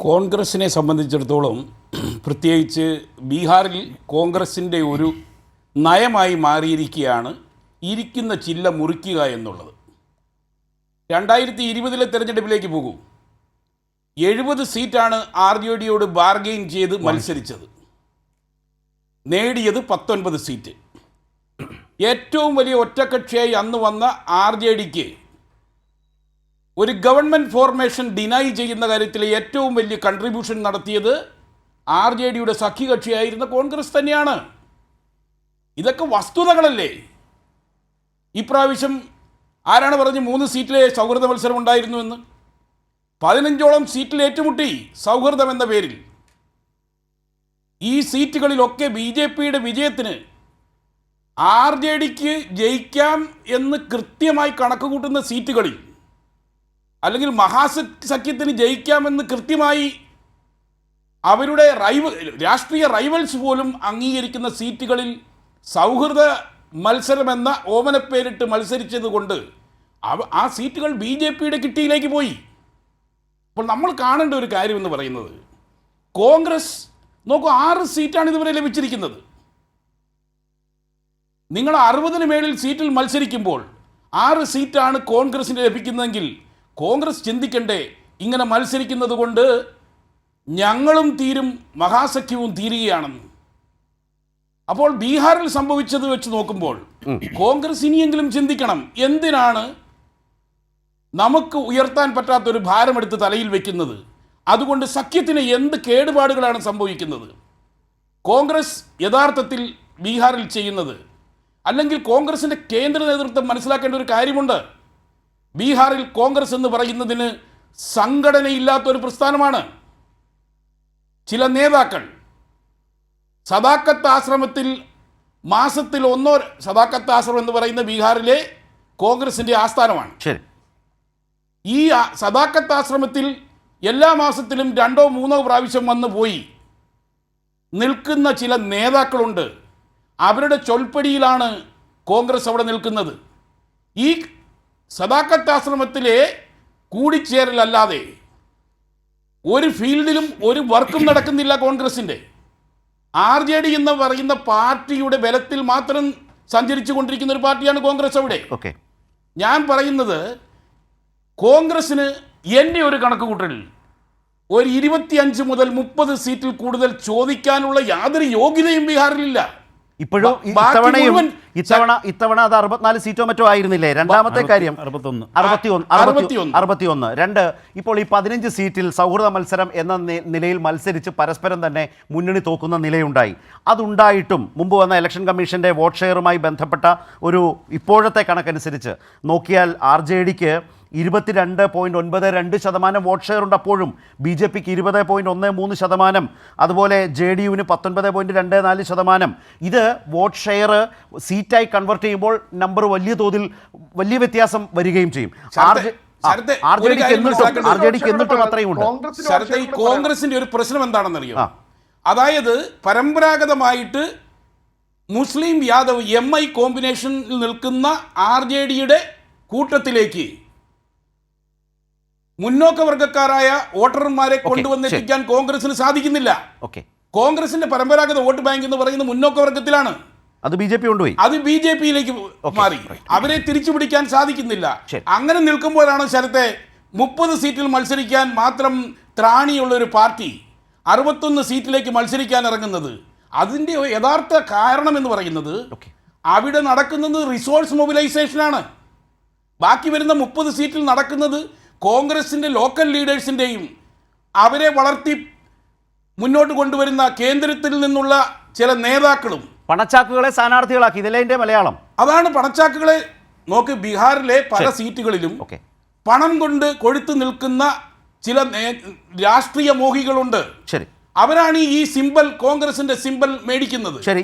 കോൺഗ്രസിനെ സംബന്ധിച്ചിടത്തോളം പ്രത്യേകിച്ച് ബീഹാറിൽ കോൺഗ്രസിന്റെ ഒരു നയമായി മാറിയിരിക്കുകയാണ് ഇരിക്കുന്ന ചില്ല മുറിക്കുക എന്നുള്ളത്. രണ്ടായിരത്തി ഇരുപതിലെ തെരഞ്ഞെടുപ്പിലേക്ക് പോകും. എഴുപത് സീറ്റാണ് ആർ ജെ ഡിയോട് ബാർഗെയിൻ ചെയ്ത് മത്സരിച്ചത്. നേടിയത് പത്തൊൻപത് സീറ്റ്. ഏറ്റവും വലിയ ഒറ്റക്കക്ഷിയായി അന്ന് വന്ന ആർ ജെ ഡിക്ക് ഒരു ഗവൺമെന്റ് ഫോർമേഷൻ ഡിനൈ ചെയ്യുന്ന കാര്യത്തിൽ ഏറ്റവും വലിയ കൺട്രിബ്യൂഷൻ നടത്തിയത് ആർ ജെ ഡിയുടെ സഖ്യകക്ഷിയായിരുന്ന കോൺഗ്രസ് തന്നെയാണ്. ഇതൊക്കെ വസ്തുതകളല്ലേ? ഇപ്രാവശ്യം ആരാണ് പറഞ്ഞ് മൂന്ന് സീറ്റിലെ സൗഹൃദ മത്സരം ഉണ്ടായിരുന്നു എന്ന്? പതിനഞ്ചോളം സീറ്റിൽ ഏറ്റുമുട്ടി സൗഹൃദം എന്ന പേരിൽ. ഈ സീറ്റുകളിലൊക്കെ ബി ജെ പിയുടെ വിജയത്തിന് ആർ ജെ ഡിക്ക് ജയിക്കാം എന്ന് കൃത്യമായി കണക്ക് കൂട്ടുന്ന സീറ്റുകളിൽ അല്ലെങ്കിൽ മഹാസഖ്യത്തിന് ജയിക്കാമെന്ന് കൃത്യമായി അവരുടെ റൈവ രാഷ്ട്രീയ റൈവൽസ് പോലും അംഗീകരിക്കുന്ന സീറ്റുകളിൽ സൗഹൃദ മത്സരമെന്ന ഓമനപ്പേരിട്ട് മത്സരിച്ചത് കൊണ്ട് അവ ആ സീറ്റുകൾ ബി ജെ പിയുടെ കിട്ടിയിലേക്ക് പോയി. അപ്പോൾ നമ്മൾ കാണേണ്ട ഒരു കാര്യം എന്ന് പറയുന്നത് കോൺഗ്രസ് നോക്കൂ ആറ് സീറ്റാണ് ഇതുവരെ ലഭിച്ചിരിക്കുന്നത്. നിങ്ങൾ അറുപതിന് മേളിൽ സീറ്റിൽ മത്സരിക്കുമ്പോൾ ആറ് സീറ്റാണ് കോൺഗ്രസിന് ലഭിക്കുന്നതെങ്കിൽ കോൺഗ്രസ് ചിന്തിക്കണ്ടേ? ഇങ്ങനെ മത്സരിക്കുന്നത് കൊണ്ട് ഞങ്ങളും തീരും മഹാസഖ്യവും തീരുകയാണെന്ന്. അപ്പോൾ ബീഹാറിൽ സംഭവിച്ചത് വെച്ച് നോക്കുമ്പോൾ കോൺഗ്രസ് ഇനിയെങ്കിലും ചിന്തിക്കണം. എന്തിനാണ് നമുക്ക് ഉയർത്താൻ പറ്റാത്തൊരു ഭാരമെടുത്ത് തലയിൽ വെക്കുന്നത്? അതുകൊണ്ട് സഖ്യത്തിന് എന്ത് കേടുപാടുകളാണ് സംഭവിക്കുന്നത്? കോൺഗ്രസ് യഥാർത്ഥത്തിൽ ബീഹാറിൽ ചെയ്യുന്നത്? അല്ലെങ്കിൽ കോൺഗ്രസിന്റെ കേന്ദ്ര നേതൃത്വം മനസ്സിലാക്കേണ്ട ഒരു കാര്യമുണ്ട്? ബീഹാറിൽ കോൺഗ്രസ് എന്ന് പറയുന്നതിന് സംഘടനയില്ലാത്ത ഒരു പ്രസ്ഥാനമാണ്. ചില നേതാക്കൾ സദാക്കത്ത് ആശ്രമത്തിൽ മാസത്തിൽ ഒന്നോ സദാക്കത്ത് ആശ്രമം എന്ന് പറയുന്ന ബീഹാറിലെ കോൺഗ്രസിന്റെ ആസ്ഥാനമാണ്. ശരി. ഈ സദാക്കത്ത് ആശ്രമത്തിൽ എല്ലാ മാസത്തിലും രണ്ടോ മൂന്നോ പ്രാവശ്യം വന്ന് പോയി. നിൽക്കുന്ന ചില നേതാക്കളുണ്ട്. അവരുടെ ചൊൽപ്പടിയിലാണ് കോൺഗ്രസ് അവിടെ നിൽക്കുന്നത്. ഈ സദാക്കത്ത് ആശ്രമത്തിലെ കൂടിച്ചേരലല്ലാതെ ഒരു ഫീൽഡിലും ഒരു വർക്കും നടക്കുന്നില്ല കോൺഗ്രസിന്റെ. ആർ ജെ ഡി എന്ന് പറയുന്ന പാർട്ടിയുടെ ബലത്തിൽ മാത്രം സഞ്ചരിച്ചു കൊണ്ടിരിക്കുന്ന ഒരു പാർട്ടിയാണ് കോൺഗ്രസ് അവിടെ. ഓക്കെ. ഞാൻ പറയുന്നത് കോൺഗ്രസ്സിന് എന്റെ ഒരു കണക്ക് കൂട്ടലിൽ ഒരു ഇരുപത്തിയഞ്ച് മുതൽ മുപ്പത് സീറ്റിൽ കൂടുതൽ ചോദിക്കാനുള്ള യാതൊരു യോഗ്യതയും ബീഹാറിലില്ല. ഇപ്പോഴും ഇത്തവണയും ഇത്തവണ ഇത്തവണ അത് അറുപത്തിനാല് സീറ്റോ മറ്റോ ആയിരുന്നില്ലേ? രണ്ടാമത്തെ കാര്യം. അറുപത്തൊന്ന്. അറുപത്തിയൊന്ന്. അറുപത്തിയൊന്ന്. രണ്ട് ഇപ്പോൾ ഈ പതിനഞ്ച് സീറ്റിൽ സൗഹൃദ മത്സരം എന്ന നിലയിൽ മത്സരിച്ച് പരസ്പരം തന്നെ മുന്നണി തോക്കുന്ന നിലയുണ്ടായി. അതുണ്ടായിട്ടും മുമ്പ് വന്ന ഇലക്ഷൻ കമ്മീഷന്റെ വോട്ട് ഷെയറുമായി ബന്ധപ്പെട്ട ഒരു ഇപ്പോഴത്തെ കണക്കനുസരിച്ച് നോക്കിയാൽ ആർ ജെ ഡിക്ക് ഇരുപത്തിരണ്ട് പോയിന്റ് ഒൻപത് രണ്ട് ശതമാനം വോട്ട് ഷെയർ ഉണ്ട് അപ്പോഴും. ബി ജെ പിക്ക് ഇരുപത് പോയിന്റ് ഒന്ന് മൂന്ന് ശതമാനം. അതുപോലെ ജെ ഡി യുവിന് പത്തൊൻപത് പോയിന്റ് രണ്ട് നാല് ശതമാനം. ഇത് വോട്ട് ഷെയർ സീറ്റായി കൺവേർട്ട് ചെയ്യുമ്പോൾ നമ്പർ വലിയ തോതിൽ വലിയ വ്യത്യാസം വരികയും ചെയ്യും. ആർ ജെ ഡിക്ക് എന്നിട്ടും ആർ ജെ ഡിക്ക് എന്നിട്ടും അത്രയും ഉണ്ട്. ഈ കോൺഗ്രസിന്റെ ഒരു പ്രശ്നം എന്താണെന്നറിയോ. അതായത് പരമ്പരാഗതമായിട്ട് മുസ്ലിം യാദവ് എം ഐ കോമ്പിനേഷനിൽ നിൽക്കുന്ന ആർ ജെ ഡിയുടെ കൂട്ടത്തിലേക്ക് മുന്നോക്ക വർഗക്കാരായ വോട്ടർമാരെ കൊണ്ടുവന്നെത്തിക്കാൻ കോൺഗ്രസിന് സാധിക്കുന്നില്ല. ഓക്കെ. കോൺഗ്രസിന്റെ പരമ്പരാഗത വോട്ട് ബാങ്ക് എന്ന് പറയുന്നത് മുന്നോക്ക വർഗത്തിലാണ് അത് ബി ജെ പി കൊണ്ടുപോയി? അത് ബി ജെ പിയിലേക്ക് മാറി. അവരെ തിരിച്ചു പിടിക്കാൻ സാധിക്കുന്നില്ല. അങ്ങനെ നിൽക്കുമ്പോഴാണ് ശരത്തെ മുപ്പത് സീറ്റിൽ മത്സരിക്കാൻ മാത്രം ത്രാണിയുള്ള ഒരു പാർട്ടി അറുപത്തൊന്ന് സീറ്റിലേക്ക് മത്സരിക്കാൻ ഇറങ്ങുന്നത്. അതിന്റെ യഥാർത്ഥ കാരണം എന്ന് പറയുന്നത് അവിടെ നടക്കുന്നത് റിസോഴ്സ് മൊബിലൈസേഷനാണ് ബാക്കി വരുന്ന മുപ്പത് സീറ്റിൽ നടക്കുന്നത് കോൺഗ്രസിന്റെ ലോക്കൽ ലീഡേഴ്സിന്റെയും അവരെ വളർത്തി മുന്നോട്ട് കൊണ്ടുവരുന്ന കേന്ദ്രത്തിൽ നിന്നുള്ള ചില നേതാക്കളും പണച്ചാക്കുകളെ സ്ഥാനാർത്ഥികളാക്കി. ഇതല്ലേ എന്റെ മലയാളം. അതാണ് പണച്ചാക്കുകളെ നോക്ക് ബീഹാറിലെ പല സീറ്റുകളിലും പണം കൊണ്ട് കൊഴുത്തു നിൽക്കുന്ന ചില രാഷ്ട്രീയ മോഹികളുണ്ട്. ശരി. അവരാണ് ഈ സിമ്പൽ കോൺഗ്രസിന്റെ സിമ്പൽ മേടിക്കുന്നത്. ശരി.